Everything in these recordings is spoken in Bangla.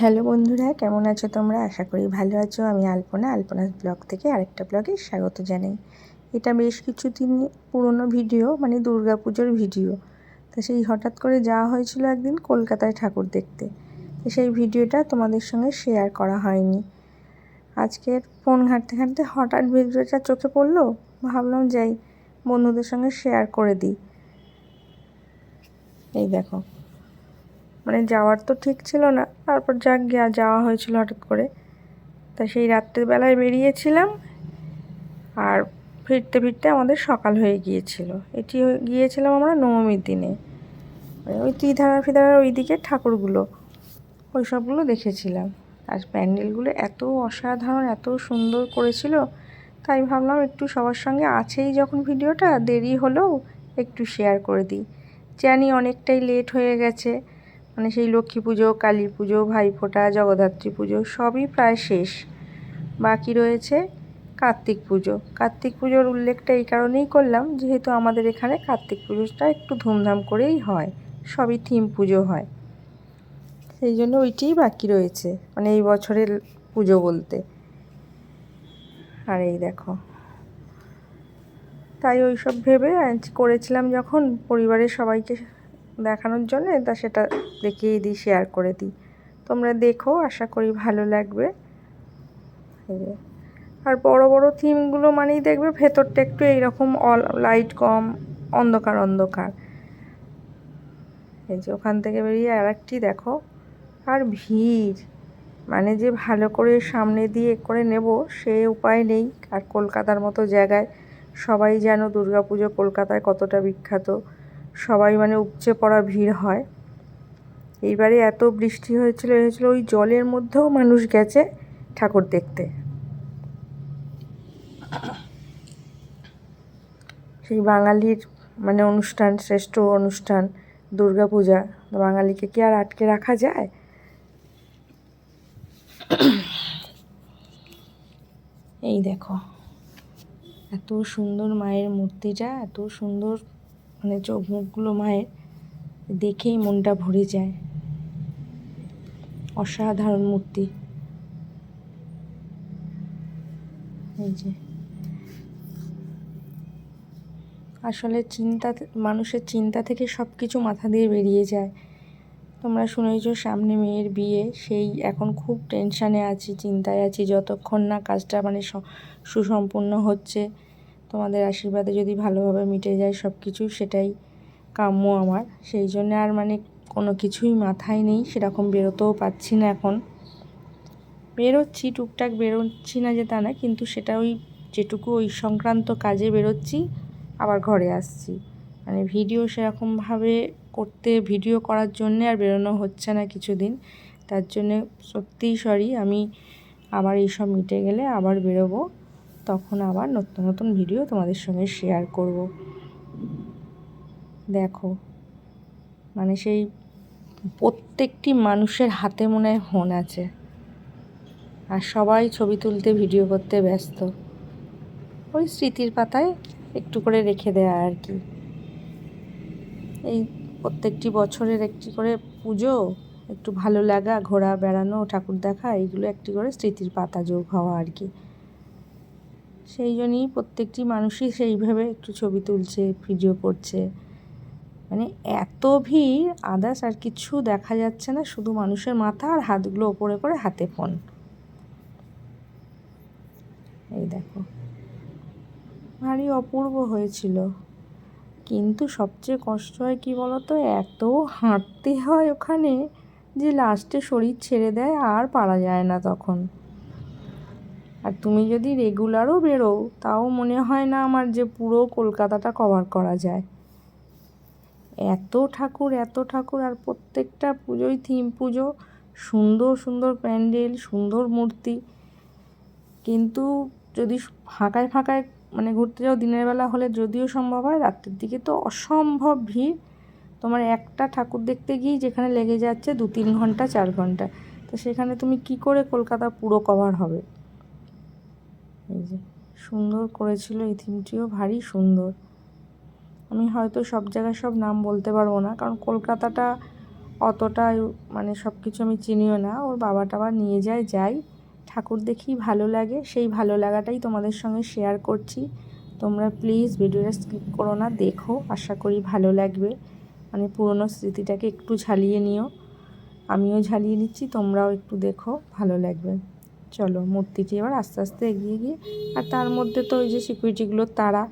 হ্যালো বন্ধুরা, কেমন আছো তোমরা? আশা করি ভালো আছো। আমি আলপনা, আলপনার ব্লগ থেকে আরেকটা ব্লগে স্বাগত জানাই। এটা বেশ কিছুদিন পুরনো ভিডিও মানে পুজোর ভিডিও। তো সেই হঠাৎ করে যাওয়া হয়েছিল একদিন কলকাতায় ঠাকুর দেখতে। তো সেই ভিডিওটা তোমাদের সঙ্গে শেয়ার করা হয়নি। আজকের ফোন ঘাঁটতে ঘাঁটতে হঠাৎ ভিডিওটা চোখে পড়ল। ভাবলাম যাই, বন্ধুদের সঙ্গে শেয়ার করে দিই। এই দেখো। মানে যাওয়ার তো ঠিক ছিল না। তারপর যাক গিয়া যাওয়া হয়েছিল হঠাৎ করে। তা সেই রাত্রেবেলায় বেরিয়েছিলাম আর ফিরতে ফিরতে আমাদের সকাল হয়ে গিয়েছিল। এটি গিয়েছিলাম আমরা নবমীর দিনে। মানে ওই ত্রিধারা ওই দিকে ঠাকুরগুলো, ওই সবগুলো দেখেছিলাম। আর প্যান্ডেলগুলো এত অসাধারণ, এত সুন্দর করেছিল। তাই ভাবলাম একটু সবার সঙ্গে আছেই যখন ভিডিওটা, দেরি হলেও একটু শেয়ার করে দিই। জানি অনেকটাই লেট হয়ে গেছে। মানে সেই লক্ষ্মী পুজো, কালী পুজো, ভাইফোঁটা, জগদ্ধাত্রী পুজো সবই প্রায় শেষ। বাকি রয়েছে কার্তিক পুজো। কার্তিক পুজোর উল্লেখটা এই কারণেই করলাম, যেহেতু আমাদের এখানে কার্তিক পুজোটা একটু ধুমধাম করেই হয়, সবই থিম পুজো হয়। সেই জন্য ওইটিই বাকি রয়েছে মানে এই বছরের পুজো বলতে। আর এই দেখো। তাই ওই সব ভেবে করেছিলাম যখন পরিবারের সবাইকে দেখানোর জন্য, তা সেটা দেখিয়ে দিই শেয়ার করে দিই। তোমরা দেখো, আশা করি ভালো লাগবে। আর বড় বড় থিমগুলো মানেই দেখবে, ভেতরটা একটু এইরকম অল লাইট কম, অন্ধকার অন্ধকার। এই যে, ওখান থেকে বেরিয়ে আর একটি দেখো। আর ভিড়। মানে যে ভালো করে সামনে দিয়ে করে নেব, সে উপায় নেই। আর কলকাতার মতো জায়গায় সবাই যেন দুর্গাপুজো কলকাতায় কতটা বিখ্যাত। সবাই মানে উপচে পড়া ভিড় হয়। এইবারে এত বৃষ্টি হয়েছিল হয়েছিল ওই জলের মধ্যেও মানুষ গেছে ঠাকুর দেখতে। সেই বাঙালির মানে অনুষ্ঠান, শ্রেষ্ঠ অনুষ্ঠান, দুর্গাপূজা বাঙালিকে কি আর আটকে রাখা যায়? এই দেখো, এত সুন্দর মায়ের মূর্তিটা, এত সুন্দর মানে চোখ মুখগুলো মায়ের দেখেই মনটা ভরে যায়। অসাধারণ মূর্তি। এই যে। আসলে চিন্তা মানুষের চিন্তা থেকে সব কিছু মাথা দিয়ে বেরিয়ে যায়। তোমরা শুনেছ সামনে মেয়ের বিয়ে, সেই এখন খুব টেনশানে আছি, চিন্তায় আছি, যতক্ষণ না কাজটা মানে সুসম্পূর্ণ হচ্ছে। তোমাদের আশীর্বাদে যদি ভালোভাবে মিটে যায় সব কিছু সেটাই কাম্য আমার। সেই জন্য আর মানে কোনো কিছুই মাথায় নেই, সেরকম বেরোতেও পাচ্ছি না এখন। বেরোচ্ছি, টুকটাক বেরোচ্ছি না যে তা না, কিন্তু সেটা ওই যেটুকু ওই সংক্রান্ত কাজে বেরোচ্ছি, আবার ঘরে আসছি। মানে ভিডিও সেরকমভাবে করতে, ভিডিও করার জন্যে আর বেরোনো হচ্ছে না কিছুদিন। তার জন্যে সত্যিই সরি আমি আবার এইসব মিটে গেলে আবার বেরোবো। তখন আবার নতুন নতুন ভিডিও তোমাদের সঙ্গে শেয়ার করব। দেখো মানে সেই প্রত্যেকটি মানুষের হাতে মনে হয় ফোন আছে। আর সবাই ছবি তুলতে ভিডিও করতে ব্যস্ত। ওই স্মৃতির পাতায় একটু করে রেখে দেয়া আর কি। এই প্রত্যেকটি বছরের একটি করে পুজো, একটু ভালো লাগা, ঘোরা, বেড়ানো, ঠাকুর দেখা, এইগুলো একটি করে স্মৃতির পাতা যোগ হওয়া আর কি। সেই জন্যই প্রত্যেকটি মানুষই সেইভাবে একটু ছবি তুলছে, ভিডিও করছে। মানে এত ভিড় আদার্স আর কিছু দেখা যাচ্ছে না, শুধু মানুষের মাথা আর হাতগুলো ওপরে করে হাতে ফোন। এই দেখো। ভারী অপূর্ব হয়েছিল। কিন্তু সবচেয়ে কষ্ট হয় কি বলতো? এত হাঁটতে হয় ওখানে যে লাস্টে শরীর ছেড়ে দেয় আর পারা যায় না তখন। আর তুমি যদি রেগুলারও বেরো, তাও মনে হয় না আমার যে পুরো কলকাতাটা কভার করা যায়। এত ঠাকুর এত ঠাকুর, আর প্রত্যেকটা পুজোই থিম পুজো। সুন্দর সুন্দর প্যান্ডেল, সুন্দর মূর্তি। কিন্তু যদি ফাঁকায় ফাঁকায় মানে ঘুরতে যাও দিনের বেলা হলে যদিও সম্ভব হয়, রাত্রের দিকে তো অসম্ভব ভিড়। তোমার একটা ঠাকুর দেখতে গিয়েই যেখানে লেগে যাচ্ছে দু তিন ঘণ্টা, চার ঘণ্টা। তো সেখানে তুমি কি করে কলকাতা পুরো কভার হবে? এই যে সুন্দর করেছিল এই থিমটিও, ভারী সুন্দর। আমি হয়তো সব জায়গায় সব নাম বলতে পারব না, কারণ কলকাতাটা অতটা মানে সব কিছু আমি চিনিও না। ওর বাবা টাবা নিয়ে যায়, যাই। ঠাকুর দেখি ভালো লাগে, সেই ভালো লাগাটাই তোমাদের সঙ্গে শেয়ার করছি। তোমরা প্লিজ ভিডিওটা স্কিপ করো না, দেখো, আশা করি ভালো লাগবে। মানে পুরনো স্মৃতিটাকে একটু ঝালিয়ে নিও। আমিও ঝালিয়ে নিচ্ছি, তোমরাও একটু দেখো, ভালো লাগবে। চলো মূর্তিটি এবার আস্তে আস্তে এগিয়ে গিয়ে, আর তার মধ্যে তো ওই যে সিকিউরিটিগুলোর তারা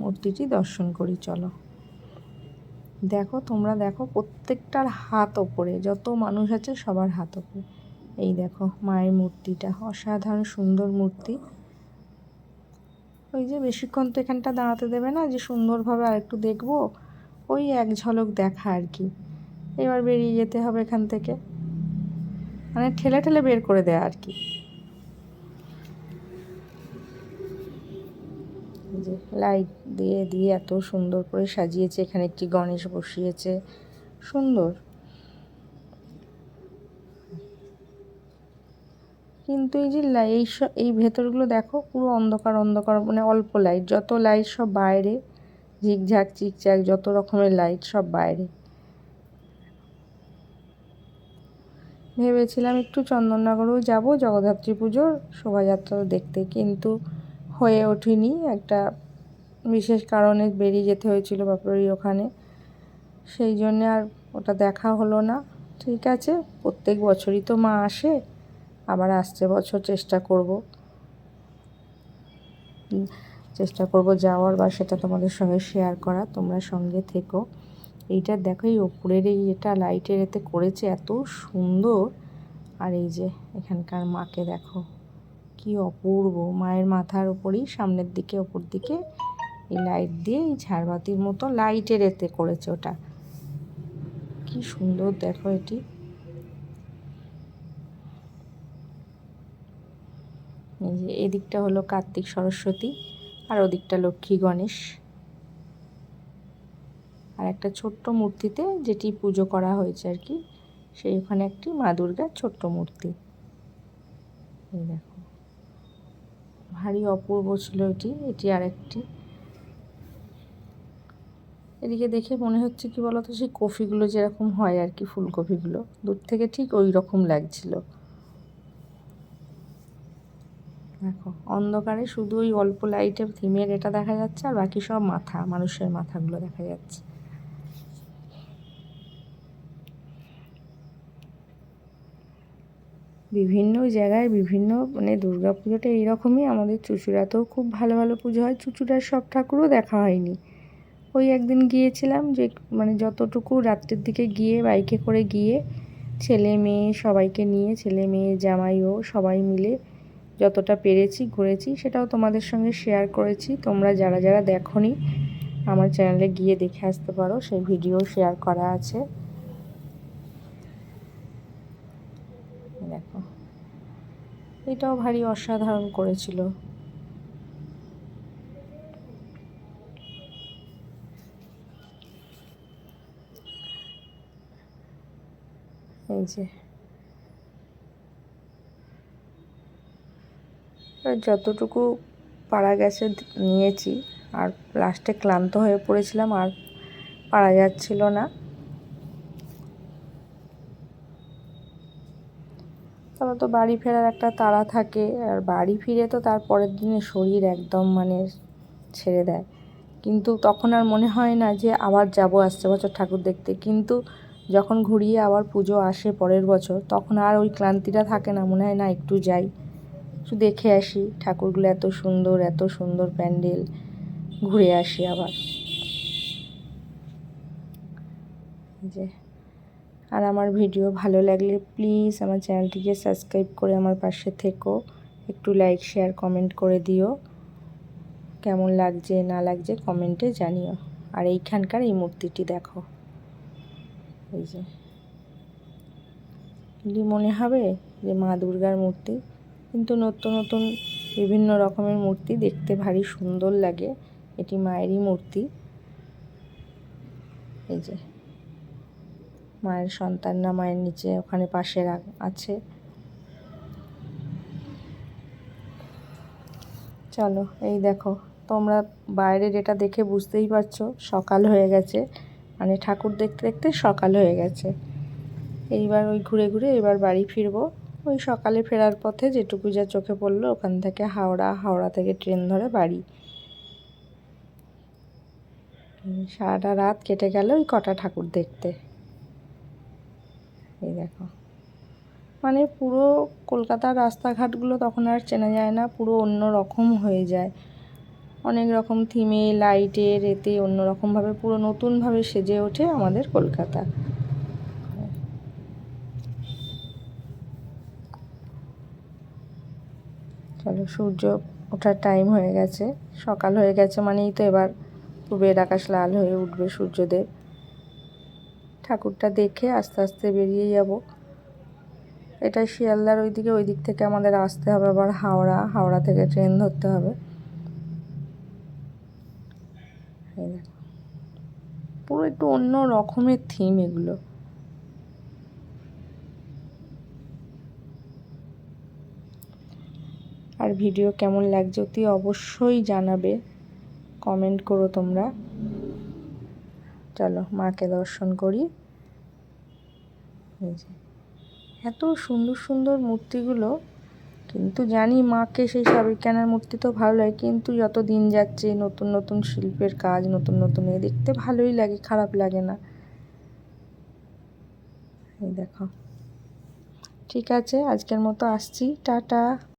মূর্তিটি দর্শন করি, চলো। দেখো, তোমরা দেখো প্রত্যেকটার হাত ওপরে, যত মানুষ আছে সবার হাত ওপরে। এই দেখো, মায়ের মূর্তিটা, অসাধারণ সুন্দর মূর্তি। ওই যে বেশিক্ষণ তো এখানটা দাঁড়াতে দেবে না, যে সুন্দরভাবে আরেকটু দেখব, ওই এক ঝলক দেখা আর কি। এবার বেরিয়ে যেতে হবে এখান থেকে। মানে ঠেলে ঠেলে বের করে দেয় আর কি। যে লাইট দিয়ে দিয়ে এত সুন্দর করে সাজিয়েছে, এখানে একটি গণেশ বসিয়েছে। সুন্দর। কিন্তু এই যে এই এই ভেতরগুলো দেখো, পুরো অন্ধকার অন্ধকার মানে অল্প লাইট যত লাইট সব বাইরে, ঝিকঝাক, চিকচাক, যত রকমের লাইট সব বাইরে। ভেবেছিলাম একটু চন্দননগরেও যাব, জগদ্ধাত্রী পুজোর শোভাযাত্রা দেখতে, কিন্তু হয়ে ওঠেনি। একটা বিশেষ কারণে বেরিয়ে যেতে হয়েছিল বাপড়ি ওখানে। সেই জন্য আর ওটা দেখা হলো না। ঠিক আছে, প্রত্যেক বছরই তো মা আসে, আবার আসছে বছর চেষ্টা করব। চেষ্টা করব যাওয়ার বা সেটা তোমাদের সঙ্গে শেয়ার করা, তোমরা সঙ্গে থেকো। এইটা দেখো, এই ওপরের এই এটা লাইটের এতে করেছে, এত সুন্দর। আর এই যে এখানকার মাকে দেখো, কি অপূর্ব। মায়ের মাথার ওপরই সামনের দিকে, ওপর দিকে এই লাইট দিয়ে এই ঝাড়বাতির মতো লাইটের এতে করেছে ওটা। কি সুন্দর দেখো এটি। এই যে এদিকটা হলো কার্তিক সরস্বতী, আর ওদিকটা লক্ষ্মী গণেশ। আর একটা ছোট্ট মূর্তিতে যেটি পুজো করা হয়েছে আর কি, সেই ওখানে একটি মা দুর্গার ছোট্ট মূর্তি। এই দেখো। ভারী অপূর্ব ছিল এটি এটি আরেকটি। এদিকে দেখে মনে হচ্ছে কি বলতো, সেই কফিগুলো যেরকম হয় আর কি, ফুলকপিগুলো, দূর থেকে ঠিক ওই রকম লাগছিল। দেখো, অন্ধকারে শুধু ওই অল্প লাইটে থিমের এটা দেখা যাচ্ছে, আর বাকি সব মাথা, মানুষের মাথাগুলো দেখা যাচ্ছে। বিভিন্ন জায়গায় বিভিন্ন মানে দুর্গা পুজোটা এইরকমই। আমাদের চুচুড়াতেও খুব ভালো ভালো পুজো হয়। চুচুড়ার সব ঠাকুরও দেখা হয়নি। ওই একদিন গিয়েছিলাম যে মানে যতটুকু রাত্রের দিকে গিয়ে বাইকে করে গিয়ে ছেলে মেয়ে সবাইকে নিয়ে, ছেলে মেয়ে জামাইও সবাই মিলে যতটা পেরেছি, ঘুরেছি, সেটাও তোমাদের সঙ্গে শেয়ার করেছি। তোমরা যারা যারা দেখনি, আমার চ্যানেলে গিয়ে দেখে আসতে পারো। সেই ভিডিও শেয়ার করা আছে দেখো এটাও ভারী অসাধারণ করেছিল। এই যে। যতটুকু পারা গেছে নিয়েছি, আর লাস্টে ক্লান্ত হয়ে পড়েছিলাম, আর পারা যাচ্ছিল না। তারপর তো বাড়ি ফেরার একটা তাড়া থাকে। আর বাড়ি ফিরে তো তার পরের দিনে শরীর একদম মানে ছেড়ে দেয়। কিন্তু তখন আর মনে হয় না যে আবার যাব আসছে বছর ঠাকুর দেখতে। কিন্তু যখন ঘুরিয়ে আবার পুজো আসে পরের বছর, তখন আর ওই ক্লান্তিটা থাকে না। মনে হয়, না, একটু যাই। একটু দেখে আসি ঠাকুরগুলো এত সুন্দর এত সুন্দর প্যান্ডেল। ঘুরে আসি আবার। যে আর আমার ভিডিও ভালো লাগলে প্লিজ আমার চ্যানেলটিকে সাবস্ক্রাইব করে আমার পাশে থেকো। একটু লাইক শেয়ার কমেন্ট করে দিও। কেমন লাগছে, না লাগছে কমেন্টে জানিও। আর এইখানকার এই মূর্তিটি দেখো। এই যে। মনে হবে যে মা দুর্গার মূর্তি? কিন্তু নতুন নতুন বিভিন্ন রকমের মূর্তি দেখতে ভারী সুন্দর লাগে। এটি মায়েরই মূর্তি। এই যে। মায়ের সন্তান না, মায়ের নিচে ওখানে পাশে আছে। চলো, এই দেখো, তোমরা বাইরে যেটা দেখে বুঝতেই পারছ, সকাল হয়ে গেছে। মানে ঠাকুর দেখতে দেখতে সকাল হয়ে গেছে। এইবার ওই ঘুরে ঘুরে এবার বাড়ি ফিরবো। ওই সকালে ফেরার পথে যেটুকু যা চোখে পড়ল, ওখান থেকে হাওড়া হাওড়া থেকে ট্রেন ধরে বাড়ি। সারাটা রাত কেটে গেল ওই কটা ঠাকুর দেখতে। এই দেখো। মানে পুরো কলকাতার রাস্তাঘাটগুলো তখন আর চেনা যায় না, পুরো অন্য রকম হয়ে যায়। অনেক রকম থিমে লাইটের এতে অন্য রকমভাবে পুরো নতুনভাবে সেজে ওঠে আমাদের কলকাতা। চলো, সূর্য ওঠার টাইম হয়ে গেছে। সকাল হয়ে গেছে মানেই তো এবার পূবের আকাশ লাল হয়ে উঠবে সূর্যদেব। ঠাকুরটা দেখে আস্তে আস্তে বেরিয়ে যাব। এটা শিয়ালদার ওইদিকে ওই দিক থেকে আমাদের আসতে হবে আবার হাওড়া। হাওড়া থেকে ট্রেন ধরতে হবে। পুরো একটু অন্য রকমের থিম এগুলো। আর ভিডিও কেমন লাগছে অতি অবশ্যই জানাবে। কমেন্ট করো তোমরা। চলো মাকে দর্শন করি। এত সুন্দর সুন্দর মূর্তিগুলো, কিন্তু জানি মাকে সেই সাবিরখানার মূর্তি তো ভালো লাগে কিন্তু যত দিন যাচ্ছে নতুন নতুন শিল্পের কাজ, নতুন নতুন এ দেখতে ভালোই লাগে, খারাপ লাগে না। এই দেখো। ঠিক আছে, আজকের মতো আসছি, টাটা।